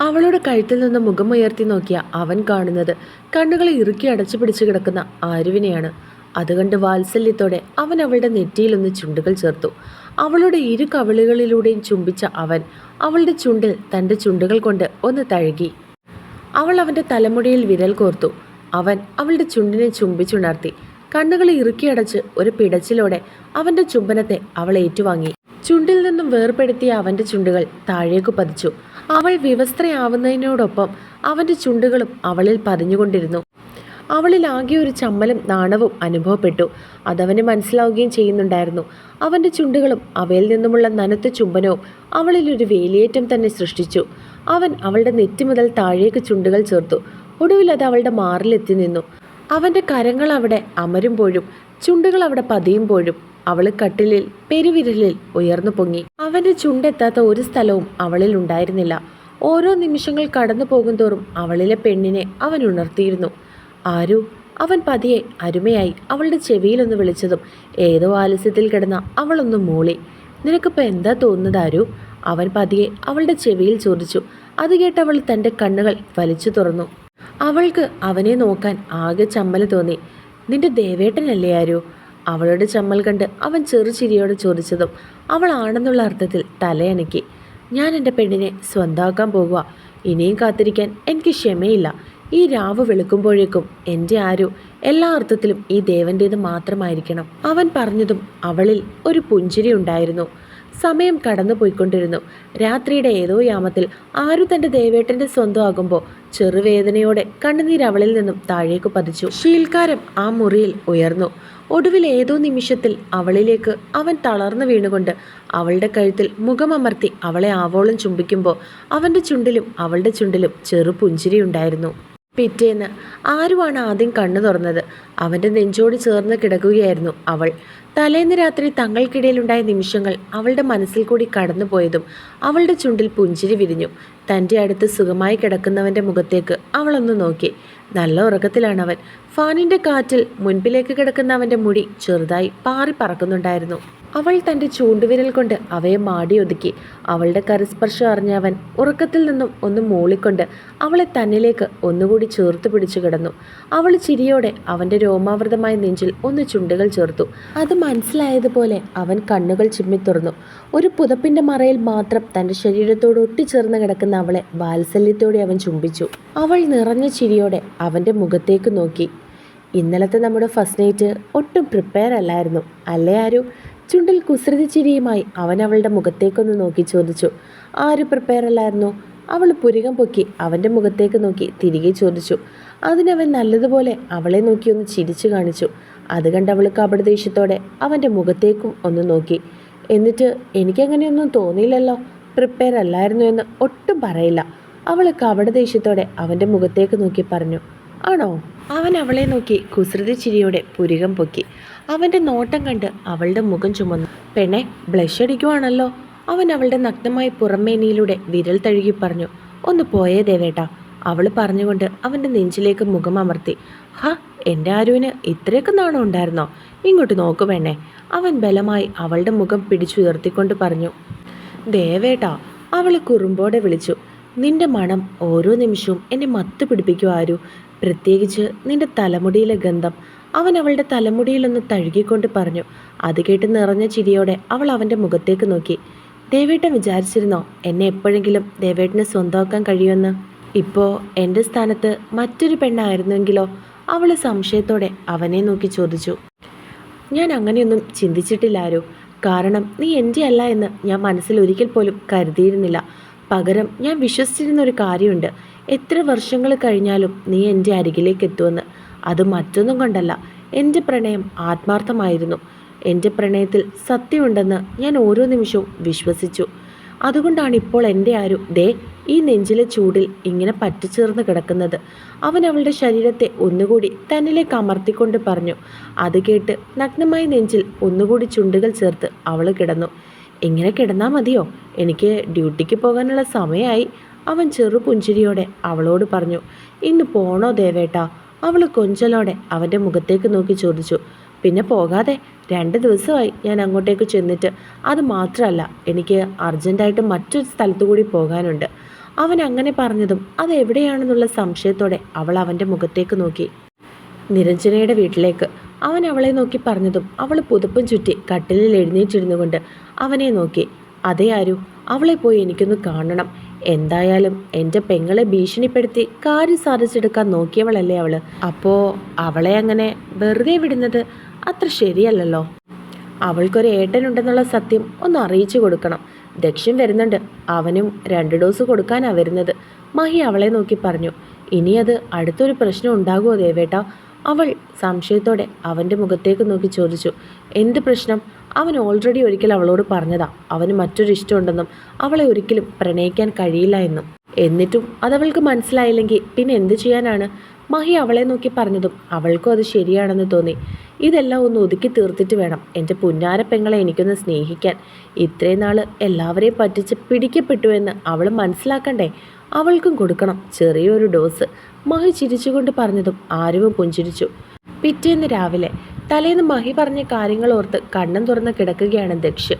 അവളുടെ കഴുത്തിൽ നിന്ന് മുഖമുയർത്തി നോക്കിയ അവൻ കാണുന്നത് കണ്ണുകളെ ഇറുക്കി അടച്ചു പിടിച്ചു കിടക്കുന്ന ആരുവിനെയാണ്. അതുകൊണ്ട് വാത്സല്യത്തോടെ അവൻ അവളുടെ നെറ്റിയിലൊന്ന് ചുണ്ടുകൾ ചേർത്തു. അവളുടെ ഇരു കവിളുകളിലൂടെയും ചുംബിച്ച അവൻ അവളുടെ ചുണ്ടിൽ തന്റെ ചുണ്ടുകൾ കൊണ്ട് ഒന്ന് തഴുകി. അവൾ അവന്റെ തലമുടിയിൽ വിരൽ കോർത്തു. അവൻ അവളുടെ ചുണ്ടിനെ ചുംബിച്ചുണർത്തി. കണ്ണുകൾ ഇറുക്കിയടച്ച് ഒരു പിടച്ചിലോടെ അവന്റെ ചുംബനത്തെ അവൾ ഏറ്റുവാങ്ങി. ചുണ്ടിൽ നിന്നും വേർപെടുത്തിയ അവന്റെ ചുണ്ടുകൾ താഴേക്കു പതിച്ചു. അവൾ വിവസ്ത്രയാവുന്നതിനോടൊപ്പം അവന്റെ ചുണ്ടുകളും അവളിൽ പതിഞ്ഞുകൊണ്ടിരുന്നു. അവളിൽ ആകെ ഒരു ചമ്മലും നാണവും അനുഭവപ്പെട്ടു. അതവന് മനസ്സിലാവുകയും ചെയ്യുന്നുണ്ടായിരുന്നു. അവന്റെ ചുണ്ടുകളും അവയിൽ നിന്നുമുള്ള നനത്ത ചുംബനവും അവളിൽ ഒരു വേലിയേറ്റം തന്നെ സൃഷ്ടിച്ചു. അവൻ അവളുടെ നെറ്റി മുതൽ താഴേക്ക് ചുണ്ടുകൾ ചേർത്തു. ഒടുവിൽ അത് അവളുടെ മാറിലെത്തി നിന്നു. അവന്റെ കരങ്ങൾ അവിടെ അമരുമ്പോഴും ചുണ്ടുകൾ അവിടെ പതിയുമ്പോഴും അവൾ കട്ടിലിൽ പെരുവിരലിൽ ഉയർന്നു പൊങ്ങി. അവന്റെ ചുണ്ടെത്താത്ത ഒരു സ്ഥലവും അവളിൽ ഉണ്ടായിരുന്നില്ല. ഓരോ നിമിഷങ്ങൾ കടന്നു പോകുന്തോറും അവളിലെ പെണ്ണിനെ അവൻ ഉണർത്തിയിരുന്നു. ആരു അവൻ പതിയെ അരുമയായി അവളുടെ ചെവിയിലൊന്ന് വിളിച്ചതും ഏതോ ആലസ്യത്തിൽ കിടന്ന അവളൊന്ന് മൂളി. നിനക്കിപ്പോൾ എന്താ തോന്നുന്നത് ആരു? അവൻ പതിയെ അവളുടെ ചെവിയിൽ ചോദിച്ചു. അത് കേട്ട് അവൾ തന്റെ കണ്ണുകൾ വലിച്ചു തുറന്നു. അവൾക്ക് അവനെ നോക്കാൻ ആകെ ചമ്മൽ തോന്നി. നിന്റെ ദേവേട്ടനല്ലേ ആരു? അവളുടെ ചമ്മൽ കണ്ട് അവൻ ചെറുചിരിയോടെ ചോദിച്ചതും അവളാണെന്നുള്ള അർത്ഥത്തിൽ തലയനക്കി ഞാൻ എന്റെ പെണ്ണിനെ സ്വന്താക്കാൻ പോകുക ഇനിയും കാത്തിരിക്കാൻ എനിക്ക് ക്ഷമയില്ല. ഈ രാവ് വെളുക്കുമ്പോഴേക്കും എന്റെ ആരു എല്ലാ അർത്ഥത്തിലും ഈ ദേവന്റേത് മാത്രമായിരിക്കണം. അവൻ പറഞ്ഞതും അവളിൽ ഒരു പുഞ്ചിരി ഉണ്ടായിരുന്നു. സമയം കടന്നു പോയിക്കൊണ്ടിരുന്നു രാത്രിയുടെ ഏതോ യാമത്തിൽ ആരു തന്റെ ദേവേട്ടന്റെ സ്വന്തമാകുമ്പോൾ ചെറുവേദനയോടെ കണ്ണുനീർ അവളിൽ നിന്നും താഴേക്ക് പതിച്ചു. ശീൽക്കാരം ആ മുറിയിൽ ഉയർന്നു. ഒടുവിൽ ഏതോ നിമിഷത്തിൽ അവളിലേക്ക് അവൻ തളർന്നു വീണുകൊണ്ട് അവളുടെ കഴുത്തിൽ മുഖമമർത്തി അവളെ ആവോളം ചുംബിക്കുമ്പോൾ അവന്റെ ചുണ്ടിലും അവളുടെ ചുണ്ടിലും ചെറു പുഞ്ചിരിയുണ്ടായിരുന്നു പിറ്റേന്ന് ആരുമാണ് ആദ്യം കണ്ണു തുറന്നത്? അവന്റെ നെഞ്ചോട് ചേർന്ന് കിടക്കുകയായിരുന്നു അവൾ. തലേന്ന് രാത്രി തങ്ങൾക്കിടയിലുണ്ടായ നിമിഷങ്ങൾ അവളുടെ മനസ്സിൽ കൂടി കടന്നുപോയതും അവളുടെ ചുണ്ടിൽ പുഞ്ചിരി വിരിഞ്ഞു. തന്റെ അടുത്ത് സുഖമായി കിടക്കുന്നവന്റെ മുഖത്തേക്ക് അവളൊന്ന് നോക്കി. നല്ല ഉറക്കത്തിലാണവൻ. ഫാനിന്റെ കാറ്റിൽ മുൻപിലേക്ക് കിടക്കുന്ന അവന്റെ മുടി ചെറുതായി പാറി പറക്കുന്നുണ്ടായിരുന്നു. അവൾ തന്റെ ചൂണ്ടുവിരൽ കൊണ്ട് അവയെ മാടിയൊതുക്കി. അവളുടെ കരസ്പർശം അറിഞ്ഞവൻ ഉറക്കത്തിൽ നിന്നും ഒന്ന് മൂളിക്കൊണ്ട് അവളെ തന്നിലേക്ക് ഒന്നുകൂടി ചേർത്ത് പിടിച്ചു കിടന്നു. അവൾ ചിരിയോടെ അവന്റെ രോമാവൃതമായ നെഞ്ചിൽ ഒന്ന് ചുണ്ടുകൾ ചേർത്തു. അത് മനസ്സിലായതുപോലെ അവൻ കണ്ണുകൾ ചിമ്മി തുറന്നു. ഒരു പുതപ്പിന്റെ മറയിൽ മാത്രം തന്റെ ശരീരത്തോട് ഒട്ടിച്ചേർന്ന് കിടക്കുന്ന അവളെ വാത്സല്യത്തോടെ അവൻ ചുംബിച്ചു. അവൾ നിറഞ്ഞ ചിരിയോടെ അവന്റെ മുഖത്തേക്ക് നോക്കി. ഇന്നലത്തെ നമ്മുടെ ഫസ്റ്റ് നൈറ്റ് ഒട്ടും പ്രിപ്പയർ അല്ലായിരുന്നു. അല്ലേ ആരു? ചുണ്ടിൽ കുസൃതി ചിരിയുമായി അവൻ അവളുടെ മുഖത്തേക്കൊന്ന് നോക്കി ചോദിച്ചു. ആര് പ്രിപ്പയർ അല്ലായിരുന്നു? അവൾ പുരികം പൊക്കി അവന്റെ മുഖത്തേക്ക് നോക്കി തിരികെ ചോദിച്ചു. അതിനവൻ നല്ലതുപോലെ അവളെ നോക്കി ഒന്ന് ചിരിച്ചു കാണിച്ചു. അത് കണ്ട് അവൾ കപടദേഷ്യത്തോടെ അവന്റെ മുഖത്തേക്കും ഒന്ന് നോക്കി. എന്നിട്ട് എനിക്കങ്ങനെയൊന്നും തോന്നിയില്ലല്ലോ. പ്രിപ്പയർ അല്ലായിരുന്നു എന്ന് ഒട്ടും പറയില്ല. അവൾ കപടദേഷ്യത്തോടെ അവന്റെ മുഖത്തേക്ക് നോക്കി പറഞ്ഞു. ആണോ? അവൻ അവളെ നോക്കി കുസൃതി ചിരിയോടെ പുരികം പൊക്കി. അവന്റെ നോട്ടം കണ്ട് അവളുടെ മുഖം ചുമന്നു. പെണ്ണെ ബ്ലഷ് അടിക്കുവാണല്ലോ. അവൻ അവളുടെ നഗ്നമായ പുറമേനിയിലൂടെ വിരൽ തഴുകി പറഞ്ഞു ഒന്ന് പോയേ ദേവേട്ട. അവൾ പറഞ്ഞുകൊണ്ട് അവന്റെ നെഞ്ചിലേക്ക് മുഖം അമർത്തി ഹ എന്റെ ആരുവിന് ഇത്രയൊക്കെ നാണം ഉണ്ടായിരുന്നോ? ഇങ്ങോട്ട് നോക്കു വേണേ അവൻ ബലമായി അവളുടെ മുഖം പിടിച്ചുയർത്തിക്കൊണ്ട് പറഞ്ഞു ദേവേട്ട അവൾ കുറുമ്പോടെ വിളിച്ചു നിന്റെ മണം ഓരോ നിമിഷവും എന്നെ മത്ത് പിടിപ്പിക്കും ആരു? പ്രത്യേകിച്ച് നിന്റെ തലമുടിയിലെ ഗന്ധം. അവൻ അവളുടെ തലമുടിയിലൊന്ന് തഴുകിക്കൊണ്ട് പറഞ്ഞു അത് കേട്ട് നിറഞ്ഞ ചിരിയോടെ അവൾ അവന്റെ മുഖത്തേക്ക് നോക്കി. ദേവേട്ടൻ വിചാരിച്ചിരുന്നോ എന്നെ എപ്പോഴെങ്കിലും ദേവേട്ടനെ സ്വന്തമാക്കാൻ കഴിയുമെന്ന്? ഇപ്പോൾ എന്റെ സ്ഥാനത്ത് മറ്റൊരു പെണ്ണായിരുന്നെങ്കിലോ? അവൾ സംശയത്തോടെ അവനെ നോക്കി ചോദിച്ചു. ഞാൻ അങ്ങനെയൊന്നും ചിന്തിച്ചിട്ടില്ലാരോ കാരണം നീ എന്റെ അല്ല എന്ന് ഞാൻ മനസ്സിൽ ഒരിക്കൽ പോലും കരുതിയിരുന്നില്ല. പകരം ഞാൻ വിശ്വസിച്ചിരുന്ന ഒരു കാര്യമുണ്ട്. എത്ര വർഷങ്ങൾ കഴിഞ്ഞാലും നീ എന്റെ അരികിലേക്ക് എത്തുമെന്ന്. അത് മറ്റൊന്നും കൊണ്ടല്ല. എന്റെ പ്രണയം ആത്മാർത്ഥമായിരുന്നു. എന്റെ പ്രണയത്തിൽ സത്യമുണ്ടെന്ന് ഞാൻ ഓരോ നിമിഷവും വിശ്വസിച്ചു. അതുകൊണ്ടാണ് ഇപ്പോൾ എന്റെ ആരും ദേ ഈ നെഞ്ചിലെ ചൂടിൽ ഇങ്ങനെ പറ്റിച്ചേർന്ന് കിടക്കുന്നത്. അവൻ അവളുടെ ശരീരത്തെ ഒന്നുകൂടി തന്നിലേക്ക് അമർത്തിക്കൊണ്ട് പറഞ്ഞു. അത് കേട്ട് നഗ്നമായ നെഞ്ചിൽ ഒന്നുകൂടി ചുണ്ടുകൾ ചേർത്ത് അവൾ കിടന്നു. ഇങ്ങനെ കിടന്നാൽ മതിയോ? എനിക്ക് ഡ്യൂട്ടിക്ക് പോകാനുള്ള സമയമായി. അവൻ ചെറു പുഞ്ചിരിയോടെ അവളോട് പറഞ്ഞു ഇന്ന് പോണോ ദേവേട്ട? അവൾ കൊഞ്ചലോടെ അവന്റെ മുഖത്തേക്ക് നോക്കി ചോദിച്ചു പിന്നെ പോകാതെ രണ്ട് ദിവസമായി ഞാൻ അങ്ങോട്ടേക്ക് ചെന്നിട്ട്. അത് മാത്രമല്ല എനിക്ക് അർജന്റായിട്ട് മറ്റൊരു സ്ഥലത്തു കൂടി പോകാനുണ്ട്. അവൻ അങ്ങനെ പറഞ്ഞതും അത് എവിടെയാണെന്നുള്ള സംശയത്തോടെ അവൾ അവന്റെ മുഖത്തേക്ക് നോക്കി. നിരഞ്ജനയുടെ വീട്ടിലേക്ക് അവൻ അവളെ നോക്കി പറഞ്ഞതും അവൾ പുതുപ്പും ചുറ്റി കട്ടിലിൽ എഴുന്നേറ്റിരുന്നു കൊണ്ട് അവനെ നോക്കി അതേ ആരു അവളെ പോയി എനിക്കൊന്ന് കാണണം. എന്തായാലും എന്റെ പെങ്ങളെ ഭീഷണിപ്പെടുത്തി കാര്യം സാധിച്ചെടുക്കാൻ നോക്കിയവളല്ലേ അവൾ? അപ്പോ അവളെ അങ്ങനെ വെറുതെ വിടുന്നത് അത്ര ശരിയല്ലല്ലോ. അവൾക്കൊരു ഏട്ടനുണ്ടെന്നുള്ള സത്യം ഒന്ന് അറിയിച്ചു കൊടുക്കണം. ദക്ഷ്യൻ വരുന്നുണ്ട്. അവനും രണ്ട് ഡോസ് കൊടുക്കാനാ വരുന്നത്. മഹി അവളെ നോക്കി പറഞ്ഞു. ഇനി അത് അടുത്തൊരു പ്രശ്നം ഉണ്ടാകുമോ ദേവേട്ട? അവൾ സംശയത്തോടെ അവന്റെ മുഖത്തേക്ക് നോക്കി ചോദിച്ചു എന്ത് പ്രശ്നം? അവൻ ഓൾറെഡി ഒരിക്കൽ അവളോട് പറഞ്ഞതാ. അവന് മറ്റൊരു ഇഷ്ടമുണ്ടെന്നും അവളെ ഒരിക്കലും പ്രണയിക്കാൻ കഴിയില്ല എന്നും. എന്നിട്ടും അതവൾക്ക് മനസ്സിലായില്ലെങ്കിൽ പിന്നെ എന്ത് ചെയ്യാനാണ്? മഹി അവളെ നോക്കി പറഞ്ഞതും അവൾക്കും അത് ശരിയാണെന്ന് തോന്നി. ഇതെല്ലാം ഒന്ന് ഒതുക്കി തീർത്തിട്ട് വേണം എന്റെ പുന്നാര പെങ്ങളെ എനിക്കൊന്ന് സ്നേഹിക്കാൻ. ഇത്രയും നാൾ എല്ലാവരെയും പറ്റിച്ച് പിടിക്കപ്പെട്ടു എന്ന് അവൾ മനസ്സിലാക്കണ്ടേ? അവൾക്കും കൊടുക്കണം ചെറിയൊരു ഡോസ്. മഹി ചിരിച്ചുകൊണ്ട് പറഞ്ഞതും ആരും പുഞ്ചിരിച്ചു. പിറ്റേന്ന് രാവിലെ തലേന്ന് മഹി പറഞ്ഞ കാര്യങ്ങൾ ഓർത്ത് കണ്ണം തുറന്ന് കിടക്കുകയാണ് ദക്ഷ്.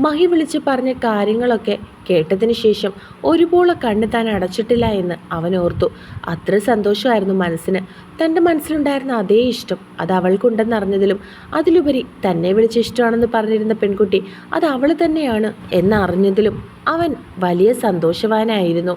മഹി വിളിച്ച് പറഞ്ഞ കാര്യങ്ങളൊക്കെ കേട്ടതിന് ശേഷം ഒരുപോലെ കണ്ണ് താൻ അടച്ചിട്ടില്ല എന്ന് അവൻ ഓർത്തു. അത്ര സന്തോഷമായിരുന്നു മനസ്സിന്. തന്റെ മനസ്സിലുണ്ടായിരുന്ന അതേ ഇഷ്ടം അത് അവൾക്കുണ്ടെന്ന് അറിഞ്ഞതിലും അതിലുപരി തന്നെ വിളിച്ച് ഇഷ്ടമാണെന്ന് പറഞ്ഞിരുന്ന പെൺകുട്ടി അത് അവൾ തന്നെയാണ് എന്നറിഞ്ഞതിലും അവൻ വലിയ സന്തോഷവാനായിരുന്നു.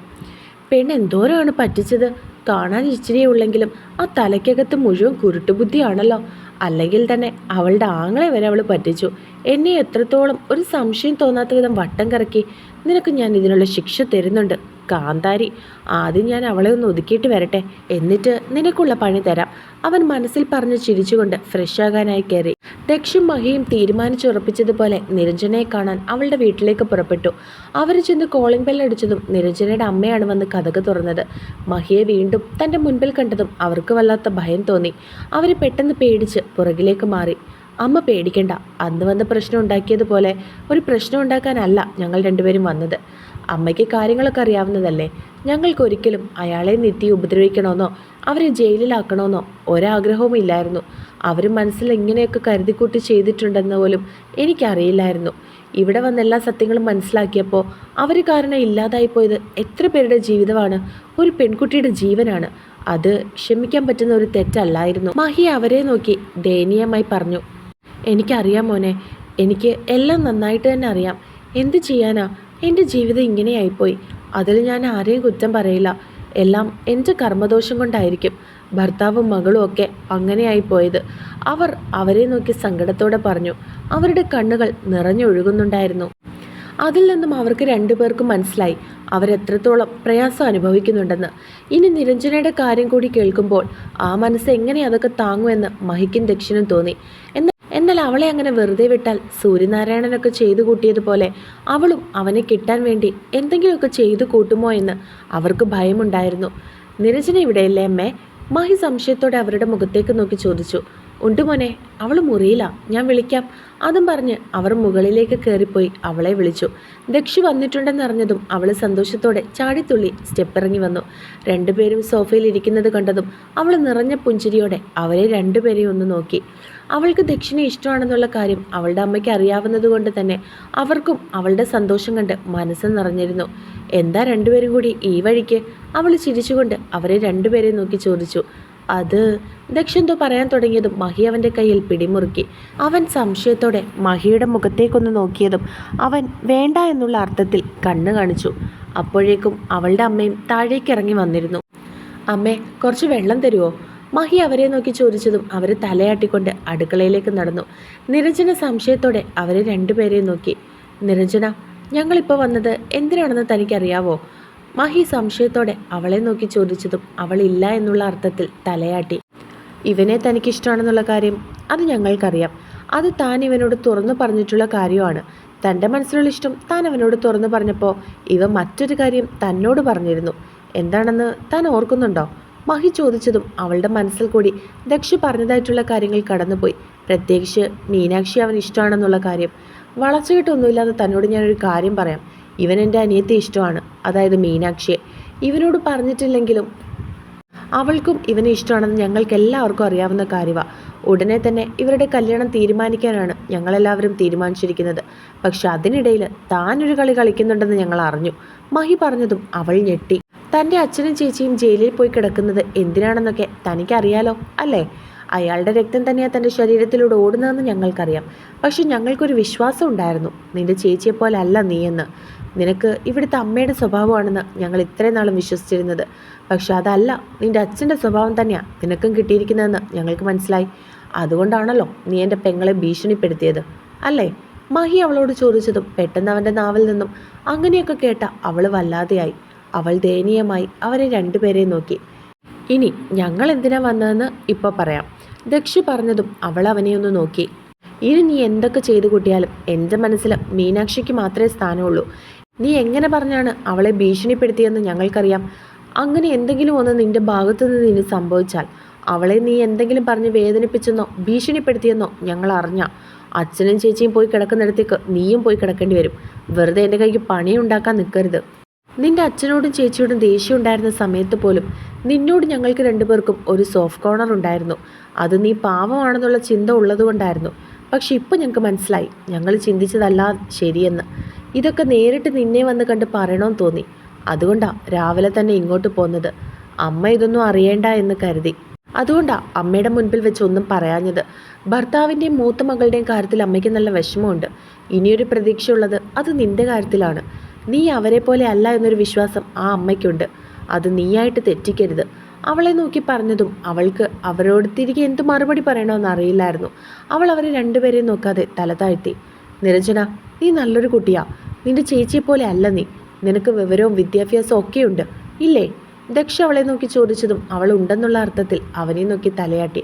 പെണ് എന്തോരമാണ് പറ്റിച്ചത്? കാണാൻ ഇച്ചിരിയേ ഉള്ളെങ്കിലും ആ തലയ്ക്കകത്ത് മുഴുവൻ കുരുട്ടുബുദ്ധിയാണല്ലോ. അല്ലെങ്കിൽ തന്നെ അവളുടെ ആങ്ങളെ വരെ അവൾ പറ്റിച്ചു. എന്നെ എത്രത്തോളം ഒരു സംശയം തോന്നാത്ത വിധം വട്ടം കറക്കി നിനക്ക് ഞാൻ ഇതിനുള്ള ശിക്ഷ തരുന്നുണ്ട്. കാന്താരി ആദ്യം ഞാൻ അവളെ ഒന്ന് ഒതുക്കിയിട്ട് വരട്ടെ. എന്നിട്ട് നിനക്കുള്ള പണി തരാം. അവൻ മനസ്സിൽ പറഞ്ഞ് ചിരിച്ചുകൊണ്ട് ഫ്രഷ് ആകാനായി കയറി. ദക്ഷും മഹിയും തീരുമാനിച്ചുറപ്പിച്ചതുപോലെ നിരഞ്ജനയെ കാണാൻ അവളുടെ വീട്ടിലേക്ക് പുറപ്പെട്ടു. അവർ ചെന്ന് കോളിംഗ് ബെൽ അടിച്ചതും നിരഞ്ജനയുടെ അമ്മയാണ് വന്ന് കഥക് തുറന്നത്. മഹിയെ വീണ്ടും തന്റെ മുൻപിൽ കണ്ടതും അവർക്ക് വല്ലാത്ത ഭയം തോന്നി. അവർ പെട്ടെന്ന് പേടിച്ച് പുറകിലേക്ക് മാറി. അമ്മ പേടിക്കണ്ട. അന്ന് വന്ന പ്രശ്നം ഉണ്ടാക്കിയതുപോലെ ഒരു പ്രശ്നം ഉണ്ടാക്കാനല്ല ഞങ്ങൾ രണ്ടുപേരും വന്നത്. അമ്മയ്ക്ക് കാര്യങ്ങളൊക്കെ അറിയാവുന്നതല്ലേ? ഞങ്ങൾക്കൊരിക്കലും അയാളെ നിത്തി ഉപദ്രവിക്കണമെന്നോ അവരെ ജയിലിലാക്കണമെന്നോ ഒരാഗ്രഹവും ഇല്ലായിരുന്നു. അവർ മനസ്സിൽ ഇങ്ങനെയൊക്കെ കരുതിക്കൂട്ടി ചെയ്തിട്ടുണ്ടെന്ന് പോലും എനിക്കറിയില്ലായിരുന്നു. ഇവിടെ വന്ന എല്ലാ സത്യങ്ങളും മനസ്സിലാക്കിയപ്പോൾ അവർ കാരണം ഇല്ലാതായി പോയത് എത്ര പേരുടെ ജീവിതമാണ്? ഒരു പെൺകുട്ടിയുടെ ജീവനാണ്. അത് ക്ഷമിക്കാൻ പറ്റുന്ന ഒരു തെറ്റല്ലായിരുന്നു. മഹി അവരെ നോക്കി ദയനീയമായി പറഞ്ഞു എനിക്കറിയാം മോനെ എനിക്ക് എല്ലാം നന്നായിട്ട് തന്നെ അറിയാം. എന്ത് ചെയ്യാനാ? എന്റെ ജീവിതം ഇങ്ങനെയായിപ്പോയി. അതിൽ ഞാൻ ആരെയും കുറ്റം പറയില്ല. എല്ലാം എന്റെ കർമ്മദോഷം കൊണ്ടായിരിക്കും. ഭർത്താവും മകളും ഒക്കെ അങ്ങനെയായി പോയത് അവർ അവരെ നോക്കി സങ്കടത്തോടെ പറഞ്ഞു അവരുടെ കണ്ണുകൾ നിറഞ്ഞൊഴുകുന്നുണ്ടായിരുന്നു. അതിൽ നിന്നും അവർക്ക് രണ്ടുപേർക്കും മനസ്സിലായി. അവരെത്രത്തോളം പ്രയാസം അനുഭവിക്കുന്നുണ്ടെന്ന്. ഇനി നിരഞ്ജനയുടെ കാര്യം കൂടി കേൾക്കുമ്പോൾ ആ മനസ്സ് എങ്ങനെ അതൊക്കെ താങ്ങുമെന്ന് മഹിക്കും ദക്ഷിണും തോന്നി. എന്നാൽ എന്നാൽ അവളെ അങ്ങനെ വെറുതെ വിട്ടാൽ സൂര്യനാരായണനൊക്കെ ചെയ്തു കൂട്ടിയതുപോലെ അവളും അവനെ കിട്ടാൻ വേണ്ടി എന്തെങ്കിലുമൊക്കെ ചെയ്തു കൂട്ടുമോ എന്ന് അവർക്ക് ഭയമുണ്ടായിരുന്നു. നിരഞ്ജന ഇവിടെയല്ലേ അമ്മേ? മഹി സംശയത്തോടെ അവരുടെ മുഖത്തേക്ക് നോക്കി ചോദിച്ചു. ഉണ്ട് മോനെ അവൾ മുറിയില്ല ഞാൻ വിളിക്കാം. അതും പറഞ്ഞ് അവർ മുകളിലേക്ക് കയറിപ്പോയി അവളെ വിളിച്ചു. ദക്ഷി വന്നിട്ടുണ്ടെന്നറിഞ്ഞതും അവൾ സന്തോഷത്തോടെ ചാടിത്തുള്ളി സ്റ്റെപ്പ് ഇറങ്ങി വന്നു. രണ്ടുപേരും സോഫയിൽ ഇരിക്കുന്നത് കണ്ടതും അവൾ നിറഞ്ഞ പുഞ്ചിരിയോടെ അവരെ രണ്ടുപേരെയും ഒന്ന് നോക്കി. അവൾക്ക് ദക്ഷിണ ഇഷ്ടമാണെന്നുള്ള കാര്യം അവളുടെ അമ്മയ്ക്ക് അറിയാവുന്നതുകൊണ്ട് തന്നെ അവർക്കും അവളുടെ സന്തോഷം കണ്ട് മനസ്സ് നിറഞ്ഞിരുന്നു. എന്താ രണ്ടുപേരും കൂടി ഈ വഴിക്ക്? അവൾ ചിരിച്ചുകൊണ്ട് അവരെ രണ്ടുപേരെയും നോക്കി ചോദിച്ചു. അത് ദക്ഷന്തു പറയാൻ തുടങ്ങിയതും മഹി അവന്റെ കയ്യിൽ പിടിമുറുക്കി. അവൻ സംശയത്തോടെ മഹിയുടെ മുഖത്തേക്കൊന്ന് നോക്കിയതും അവൻ വേണ്ട എന്നുള്ള അർത്ഥത്തിൽ കണ്ണു കാണിച്ചു. അപ്പോഴേക്കും അവളുടെ അമ്മയും താഴേക്ക് ഇറങ്ങി വന്നിരുന്നു. അമ്മേ കുറച്ച് വെള്ളം തരുമോ മഹി അവരെ നോക്കി ചോദിച്ചതും അവർ തലയാട്ടിക്കൊണ്ട് അടുക്കളയിലേക്ക് നടന്നു. നിരഞ്ജന സംശയത്തോടെ അവരെ രണ്ടുപേരെയും നോക്കി. നിരഞ്ജന ഞങ്ങളിപ്പോൾ വന്നത് എന്തിനാണെന്ന് തനിക്കറിയാവോ? മഹി സംശയത്തോടെ അവളെ നോക്കി ചോദിച്ചതും അവളില്ല എന്നുള്ള അർത്ഥത്തിൽ തലയാട്ടി. ഇവനെ തനിക്കിഷ്ടമാണെന്നുള്ള കാര്യം അത് ഞങ്ങൾക്കറിയാം. അത് താൻ ഇവനോട് തുറന്നു പറഞ്ഞിട്ടുള്ള കാര്യമാണ്. തന്റെ മനസ്സിലുള്ള ഇഷ്ടം താൻ അവനോട് തുറന്നു പറഞ്ഞപ്പോൾ ഇവ മറ്റൊരു കാര്യം തന്നോട് പറഞ്ഞിരുന്നു. എന്താണെന്ന് താൻ ഓർക്കുന്നുണ്ടോ? മഹി ചോദിച്ചതും അവളുടെ മനസ്സിൽ കൂടി ദക്ഷ പറഞ്ഞതായിട്ടുള്ള കാര്യങ്ങൾ കടന്നുപോയി. പ്രത്യേകിച്ച് മീനാക്ഷി അവൻ ഇഷ്ടമാണെന്നുള്ള കാര്യം. വളച്ചുകെട്ടൊന്നുമില്ലാതെ തന്നോട് ഞാനൊരു കാര്യം പറയാം. ഇവൻ എന്റെ അനിയത്തെ ഇഷ്ടമാണ്. അതായത് മീനാക്ഷിയെ. ഇവനോട് പറഞ്ഞിട്ടില്ലെങ്കിലും അവൾക്കും ഇവനെ ഇഷ്ടമാണെന്ന് ഞങ്ങൾക്ക് എല്ലാവർക്കും അറിയാവുന്ന കാര്യമാണ് ഉടനെ തന്നെ ഇവരുടെ കല്യാണം തീരുമാനിക്കാനാണ് ഞങ്ങളെല്ലാവരും തീരുമാനിച്ചിരിക്കുന്നത്. പക്ഷെ അതിനിടയിൽ താനൊരു കളി കളിക്കുന്നുണ്ടെന്ന് ഞങ്ങൾ അറിഞ്ഞു. മഹി പറഞ്ഞതും അവൾ ഞെട്ടി. തന്റെ അച്ഛനും ചേച്ചിയും ജയിലിൽ പോയി കിടക്കുന്നത് എന്തിനാണെന്നൊക്കെ തനിക്കറിയാലോ അല്ലേ? അയാളുടെ രക്തം തന്നെയാണ് തന്റെ ശരീരത്തിലൂടെ ഓടുന്നതെന്ന് ഞങ്ങൾക്കറിയാം. പക്ഷെ ഞങ്ങൾക്കൊരു വിശ്വാസം ഉണ്ടായിരുന്നു. നിന്റെ ചേച്ചിയെപ്പോലല്ല നീയെന്ന്. നിനക്ക് ഇവിടുത്തെ അമ്മയുടെ സ്വഭാവമാണെന്ന് ഞങ്ങൾ ഇത്രയും നാളും വിശ്വസിച്ചിരുന്നത്. പക്ഷെ അതല്ല നിന്റെ അച്ഛന്റെ സ്വഭാവം തന്നെയാണ് നിനക്കും കിട്ടിയിരിക്കുന്നതെന്ന് ഞങ്ങൾക്ക് മനസ്സിലായി. അതുകൊണ്ടാണല്ലോ നീ എന്റെ പെങ്ങളെ ഭീഷണിപ്പെടുത്തിയത്. അല്ലേ? മഹി അവളോട് ചോദിച്ചതും പെട്ടെന്ന് അവന്റെ നാവിൽ നിന്നും അങ്ങനെയൊക്കെ കേട്ട അവൾ വല്ലാതെയായി. അവൾ ദയനീയമായി അവരെ രണ്ടുപേരെയും നോക്കി. ഇനി ഞങ്ങൾ എന്തിനാ വന്നതെന്ന് ഇപ്പോൾ പറയാം. ദക്ഷി പറഞ്ഞതും അവൾ അവനെ ഒന്ന് നോക്കി. ഇനി നീ എന്തൊക്കെ ചെയ്തു കൂട്ടിയാലും എന്റെ മനസ്സിൽ മീനാക്ഷിക്ക് മാത്രമേ സ്ഥാനമുള്ളൂ. നീ എങ്ങനെ പറഞ്ഞാണ് അവളെ ഭീഷണിപ്പെടുത്തിയെന്ന് ഞങ്ങൾക്കറിയാം. അങ്ങനെ എന്തെങ്കിലും ഒന്ന് നിന്റെ ഭാഗത്തു നിന്ന് ഇനി സംഭവിച്ചാൽ അവളെ നീ എന്തെങ്കിലും പറഞ്ഞ് വേദനിപ്പിച്ചെന്നോ ഭീഷണിപ്പെടുത്തിയെന്നോ ഞങ്ങൾ അറിഞ്ഞ. അച്ഛനും ചേച്ചിയും പോയി കിടക്കുന്നിടത്തേക്ക് നീയും പോയി കിടക്കേണ്ടി വരും. വെറുതെ എന്റെ കൈക്ക് പണിയുണ്ടാക്കാൻ നിൽക്കരുത്. നിന്റെ അച്ഛനോടും ചേച്ചിയോടും ദേഷ്യം ഉണ്ടായിരുന്ന സമയത്ത് പോലും നിന്നോട് ഞങ്ങൾക്ക് രണ്ടുപേർക്കും ഒരു സോഫ്റ്റ് കോർണർ ഉണ്ടായിരുന്നു. അത് നീ പാവമാണെന്നുള്ള ചിന്ത ഉള്ളതുകൊണ്ടായിരുന്നു. പക്ഷെ ഇപ്പോൾ ഞങ്ങൾക്ക് മനസ്സിലായി. ഞങ്ങൾ ചിന്തിച്ചതല്ല ശരിയെന്ന്. ഇതൊക്കെ നേരിട്ട് നിന്നെ വന്ന് കണ്ട് പറയണമെന്ന് തോന്നി. അതുകൊണ്ടാ രാവിലെ തന്നെ ഇങ്ങോട്ട് പോന്നത്. അമ്മ ഇതൊന്നും അറിയേണ്ട എന്ന് കരുതി. അതുകൊണ്ടാ അമ്മയുടെ മുൻപിൽ വെച്ച് ഒന്നും പറയാഞ്ഞത്. ഭർത്താവിന്റെയും മൂത്ത മകളുടെയും കാര്യത്തിൽ അമ്മയ്ക്ക് നല്ല വിഷമമുണ്ട്. ഇനിയൊരു പ്രതീക്ഷയുള്ളത് അത് നിന്റെ കാര്യത്തിലാണ്. നീ അവരെ പോലെ അല്ല എന്നൊരു വിശ്വാസം ആ അമ്മയ്ക്കുണ്ട്. അത് നീയായിട്ട് തെറ്റിക്കരുത്. അവളെ നോക്കി പറഞ്ഞതും അവൾക്ക് അവരോട് തിരികെ എന്ത് മറുപടി പറയണമെന്ന് അറിയില്ലായിരുന്നു. അവൾ അവരെ രണ്ടുപേരെയും നോക്കാതെ തല താഴ്ത്തി. നിരഞ്ജന നീ നല്ലൊരു കുട്ടിയാ. നിന്റെ ചേച്ചിയെ പോലെ അല്ല നീ. നിനക്ക് വിവരവും വിദ്യാഭ്യാസവും ഒക്കെയുണ്ട്. ഇല്ലേ? ദക്ഷ അവളെ നോക്കി ചോദിച്ചതും അവൾ ഉണ്ടെന്നുള്ള അർത്ഥത്തിൽ അവനെ നോക്കി തലയാട്ടി.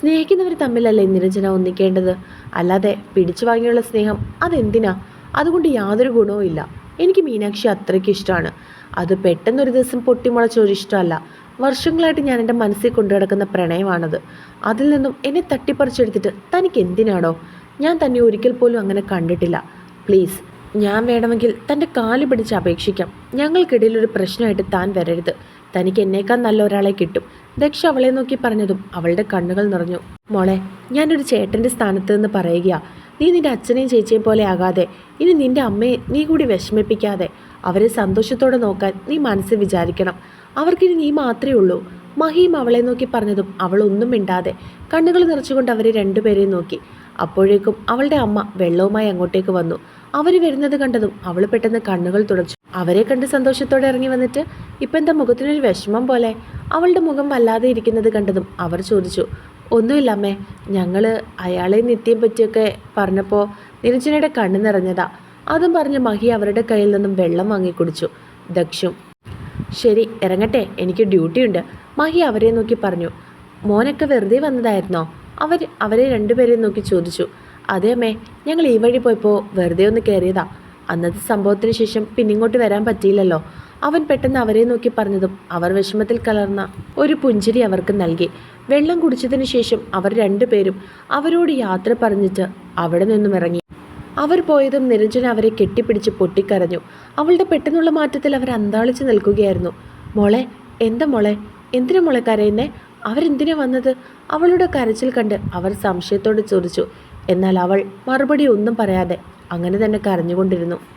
സ്നേഹിക്കുന്നവർ തമ്മിലല്ലേ നിരഞ്ജന ഒന്നിക്കേണ്ടത്? അല്ലാതെ പിടിച്ചു വാങ്ങിയുള്ള സ്നേഹം അതെന്തിനാ? അതുകൊണ്ട് യാതൊരു ഗുണവും ഇല്ല. എനിക്ക് മീനാക്ഷി അത്രയ്ക്ക് ഇഷ്ടമാണ്. അത് പെട്ടെന്നൊരു ദിവസം പൊട്ടിമുളച്ച ഒരു ഇഷ്ടമല്ല. വർഷങ്ങളായിട്ട് ഞാൻ എന്റെ മനസ്സിൽ കൊണ്ടു കിടക്കുന്ന പ്രണയമാണത്. അതിൽ നിന്നും എന്നെ തട്ടിപ്പറിച്ചെടുത്തിട്ട് തനിക്ക് എന്തിനാണോ? ഞാൻ തന്നെ ഒരിക്കൽ പോലും അങ്ങനെ കണ്ടിട്ടില്ല. പ്ലീസ് ഞാൻ വേണമെങ്കിൽ തന്റെ കാൽ പിടിച്ച് അപേക്ഷിക്കാം. ഞങ്ങൾക്കിടയിൽ ഒരു പ്രശ്നമായിട്ട് താൻ വരരുത്. തനിക്ക് എന്നേക്കാൾ നല്ല ഒരാളെ കിട്ടും. ദക്ഷ അവളെ നോക്കി പറഞ്ഞതും അവളുടെ കണ്ണുകൾ നിറഞ്ഞു. മോളെ ഞാനൊരു ചേട്ടന്റെ സ്ഥാനത്ത് നിന്ന് പറയുകയാ. നീ നിന്റെ അച്ഛനെയും ചേച്ചിയെയും പോലെ ആകാതെ ഇനി നിന്റെ അമ്മയെ നീ കൂടി വിഷമിപ്പിക്കാതെ അവരെ സന്തോഷത്തോടെ നോക്കാൻ നീ മനസ്സിൽ വിചാരിക്കണം. അവർക്കിനി നീ മാത്രമേ ഉള്ളൂ. മഹിയും അവളെ നോക്കി പറഞ്ഞതും അവൾ ഒന്നും മിണ്ടാതെ കണ്ണുകൾ നിറച്ചുകൊണ്ട് അവരെ രണ്ടുപേരെയും നോക്കി. അപ്പോഴേക്കും അവളുടെ അമ്മ വെള്ളവുമായി അങ്ങോട്ടേക്ക് വന്നു. അവർ വരുന്നത് കണ്ടതും അവൾ പെട്ടെന്ന് കണ്ണുകൾ തുടച്ചു. അവരെ കണ്ട് സന്തോഷത്തോടെ ഇറങ്ങി വന്നിട്ട് ഇപ്പം എന്താ മുഖത്തിനൊരു വിഷമം പോലെ? അവളുടെ മുഖം വല്ലാതെ ഇരിക്കുന്നത് കണ്ടതും അവർ ചോദിച്ചു ഒന്നുമില്ല അമ്മേ ഞങ്ങൾ അയാളെ നിത്യം പറ്റിയൊക്കെ പറഞ്ഞപ്പോൾ നിരഞ്ജനയുടെ കണ്ണ് നിറഞ്ഞതാ. അതും പറഞ്ഞ് മഹി അവരുടെ കയ്യിൽ നിന്നും വെള്ളം വാങ്ങി കുടിച്ചു. ദക്ഷും ശരി ഇറങ്ങട്ടെ എനിക്ക് ഡ്യൂട്ടിയുണ്ട് മഹി അവരെ നോക്കി പറഞ്ഞു മോനൊക്കെ വെറുതെ വന്നതായിരുന്നോ? അവർ അവരെ രണ്ടുപേരെയും നോക്കി ചോദിച്ചു അതെ അമ്മേ ഞങ്ങൾ ഈ വഴി പോയപ്പോൾ വെറുതെ ഒന്ന് കയറിയതാ അന്നത്തെ സംഭവത്തിന് ശേഷം പിന്നിങ്ങോട്ട് വരാൻ പറ്റിയില്ലല്ലോ. അവൻ പെട്ടെന്ന് അവരെ നോക്കി പറഞ്ഞതും അവർ വിഷമത്തിൽ കലർന്ന ഒരു പുഞ്ചിരി അവർക്ക് നൽകി. വെള്ളം കുടിച്ചതിന് ശേഷം അവർ രണ്ടുപേരും അവരോട് യാത്ര പറഞ്ഞിട്ട് അവിടെ നിന്നും ഇറങ്ങി. അവർ പോയതും നിരഞ്ജന അവരെ കെട്ടിപ്പിടിച്ച് പൊട്ടിക്കരഞ്ഞു. അവളുടെ പെട്ടെന്നുള്ള മാറ്റത്തിൽ അവർ അന്താളിച്ച് നിൽക്കുകയായിരുന്നു. മോളെ എന്താ മോളെ? എന്തിനാ മോളെ കരയുന്നേ? അവരെന്തിനാ വന്നത്? അവളുടെ കരച്ചിൽ കണ്ട് അവർ സംശയത്തോടെ ചോദിച്ചു. എന്നാൽ അവൾ മറുപടി ഒന്നും പറയാതെ അങ്ങനെ തന്നെ കരഞ്ഞുകൊണ്ടിരുന്നു.